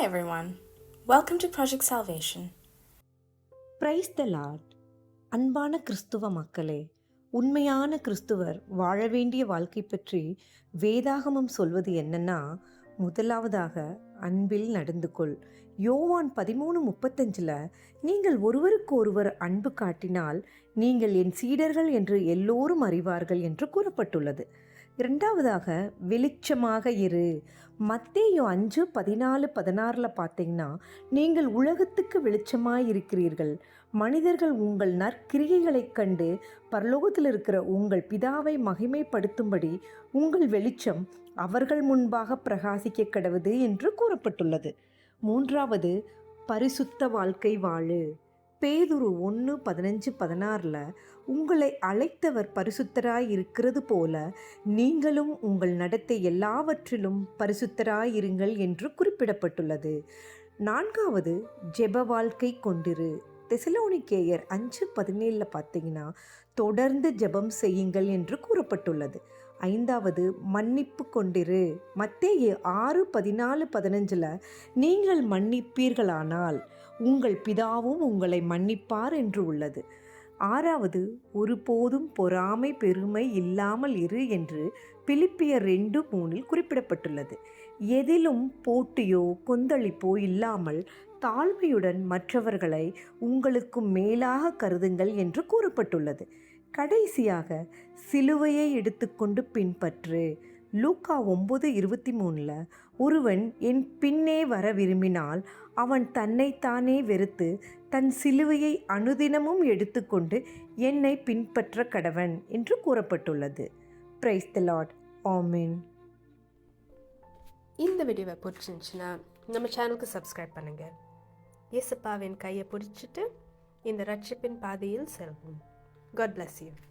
Hi everyone. Welcome to Project Salvation. Praise the Lord அன்பான கிறிஸ்துவ மக்களே உண்மையான கிறிஸ்துவர் வாழ வேண்டிய வாழ்க்கை பற்றி வேதாகமம் சொல்வது என்னன்னா முதலாவதாக அன்பில் நடந்து கொள் யோவான் பதிமூணு முப்பத்தஞ்சில் நீங்கள் ஒருவருக்கு ஒருவர் அன்பு காட்டினால் நீங்கள் என் சீடர்கள் என்று எல்லோரும் அறிவார்கள் என்று கூறப்பட்டுள்ளது இரண்டாவதாக வெளிச்சமாக இரு. மத்தேயு அஞ்சு பதினாலு பதினாறில் பார்த்தீங்கன்னா நீங்கள் உலகத்துக்கு வெளிச்சமாக இருக்கிறீர்கள். மனிதர்கள் உங்கள் நற்கிரியைகளைக் கண்டு பரலோகத்தில் இருக்கிற உங்கள் பிதாவை மகிமைப்படுத்தும்படி உங்கள் வெளிச்சம் அவர்கள் முன்பாக பிரகாசிக்க கடவுது என்று கூறப்பட்டுள்ளது. மூன்றாவது பரிசுத்த வாழ்க்கை வாழு. பேதுரு ஒன்று பதினஞ்சு பதினாறில் உங்களை அழைத்தவர் பரிசுத்தராய் இருக்கிறது போல நீங்களும் உங்கள் நடத்தை எல்லாவற்றிலும் பரிசுத்தராயிருங்கள் என்று குறிப்பிடப்பட்டுள்ளது. நான்காவது ஜெப வாழ்க்கை கொண்டிரு தெசலோனிக்கேயர் அஞ்சு பதினேழில் பார்த்தீங்கன்னா தொடர்ந்து ஜெபம் செய்யுங்கள் என்று கூறப்பட்டுள்ளது. ஐந்தாவது மன்னிப்பு கொண்டிரு. மத்தேயு ஆறு பதினாலு பதினஞ்சில் நீங்கள் மன்னிப்பீர்களானால் உங்கள் பிதாவும் உங்களை மன்னிப்பார் என்று உள்ளது. ஆறாவது ஒருபோதும் பொறாமை பெருமை இல்லாமல் இரு என்று பிலிப்பியர் ரெண்டு மூணில் குறிப்பிடப்பட்டுள்ளது. எதிலும் போட்டியோ கொந்தளிப்போ இல்லாமல் தாழ்மையுடன் மற்றவர்களை உங்களுக்கு மேலாக கருதுங்கள் என்று கூறப்பட்டுள்ளது. கடைசியாக சிலுவையை எடுத்துக்கொண்டு பின்பற்று. லூக்கா ஒம்பது இருபத்தி மூணில் ஒருவன் என் பின்னே வர விரும்பினால் அவன் தன்னைத்தானே வெறுத்து தன் சிலுவையை அனுதினமும் எடுத்துக்கொண்டு என்னை பின்பற்ற கடவன் என்று கூறப்பட்டுள்ளது. பிரைஸ் த லார்ட் ஆமின் இந்த வீடியோவை பிடிச்சிருந்துச்சுன்னா நம்ம சேனலுக்கு சப்ஸ்கிரைப் பண்ணுங்கள் இயேசப்பாவின் கையை பிடிச்சிட்டு இந்த ரட்சிப்பின் பாதையில் செல்வோம். God bless you